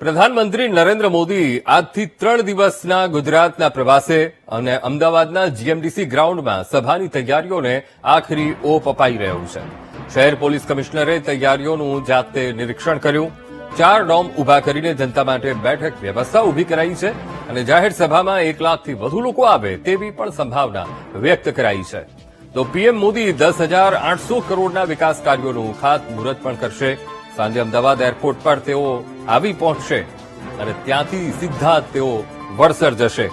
પ્રધાનમંત્રી નરેન્દ્ર મોદી આજથી ત્રણ દિવસના ગુજરાતના પ્રવાસે અને અમદાવાદના જીએમડીસી ગ્રાઉન્ડમાં સભાની તૈયારીઓને આખરી ઓપ અપાઈ રહ્યો છે. શહેર પોલીસ કમિશનરે તૈયારીઓનું જાતે નિરીક્ષણ કર્યું. ચાર ડોમ ઊભા કરીને જનતા માટે બેઠક વ્યવસ્થા ઊભી કરાઈ છે અને જાહેર સભામાં એક લાખથી વધુ લોકો આવે તેવી પણ સંભાવના વ્યક્ત કરાઈ છે. તો પીએમ મોદી દસ હજાર આઠસો કરોડના વિકાસ કાર્યોનું ખાતમુહૂર્ત પણ કરશે. સાંજે અમદાવાદ એરપોર્ટ પર તેઓ આવી પહોંચશે અને ત્યાંથી સીધા તેઓ વડસર જશે.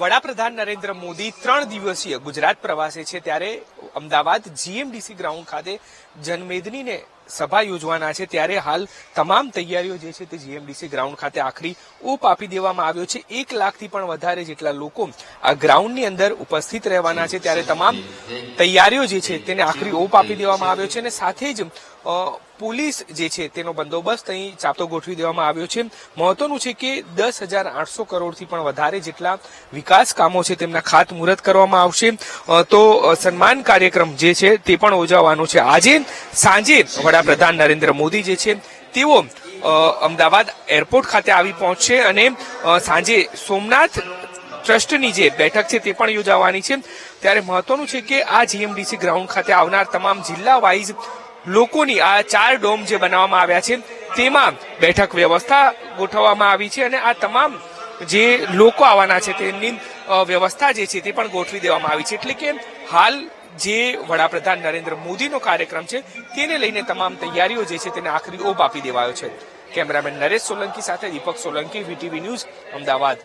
વડાપ્રધાન નરેન્દ્ર મોદી ત્રણ દિવસીય ગુજરાત પ્રવાસે છે ત્યારે અમદાવાદ જીએમડીસી ગ્રાઉન્ડ ખાતે જનમેદનીને સભા યોજવાના છે. ત્યારે હાલ તમામ તૈયારીઓ જે છે તે જીએમડીસી ગ્રાઉન્ડ ખાતે આખરી ઓપ આપી દેવામાં આવ્યો છે. એક લાખથી પણ વધારે જેટલા લોકો આ ગ્રાઉન્ડની અંદર ઉપસ્થિત રહેવાના છે. ત્યારે તમામ તૈયારીઓ જે છે તેને આખરી ઓપ આપી દેવામાં આવ્યો છે અને સાથે જ પોલીસ જે છે તેનો બંદોબસ્ત અહીં ચાપતો ગોઠવી દેવામાં આવ્યો છે. મહત્વનું છે કે દસ હજાર આઠસો કરોડથી પણ વધારે જેટલા વિકાસ કામો છે તેમના ખાતમુહૂર્ત કરવામાં આવશે. તો સન્માન કાર્યક્રમ જે છે તે પણ યોજાવાનો છે. આજે સાંજે વડાપ્રધાન નરેન્દ્ર મોદી જે છે, તેઓ અમદાવાદ એરપોર્ટ ખાતે આવી પહોંચશે અને સાંજે સોમનાથ ટ્રસ્ટની જે બેઠક છે તે પણ યોજાવાની છે. ત્યારે મહત્વનું છે કે આ જીએમડીસી ગ્રાઉન્ડ ખાતે આવનાર તમામ જિલ્લા વાઇઝ લોકોની આ ચાર ડોમ જે બનાવવામાં આવ્યા છે, તેમાં બેઠક વ્યવસ્થા ગોઠવવામાં આવી છે અને આ તમામ જે લોકો આવવાના છે તેમની વ્યવસ્થા જે છે તે પણ ગોઠવી દેવામાં આવી છે. એટલે કે હાલ જે વડાપ્રધાન નરેન્દ્ર મોદીનો કાર્યક્રમ છે, તેને લઈને તમામ તૈયારીઓ જે છે તેને આખરી ઓપ આપી દેવાયો છે. કેમેરામેન નરેશ સોલંકી સાથે દીપક સોલંકી, વીટીવી ન્યૂઝ, અમદાવાદ.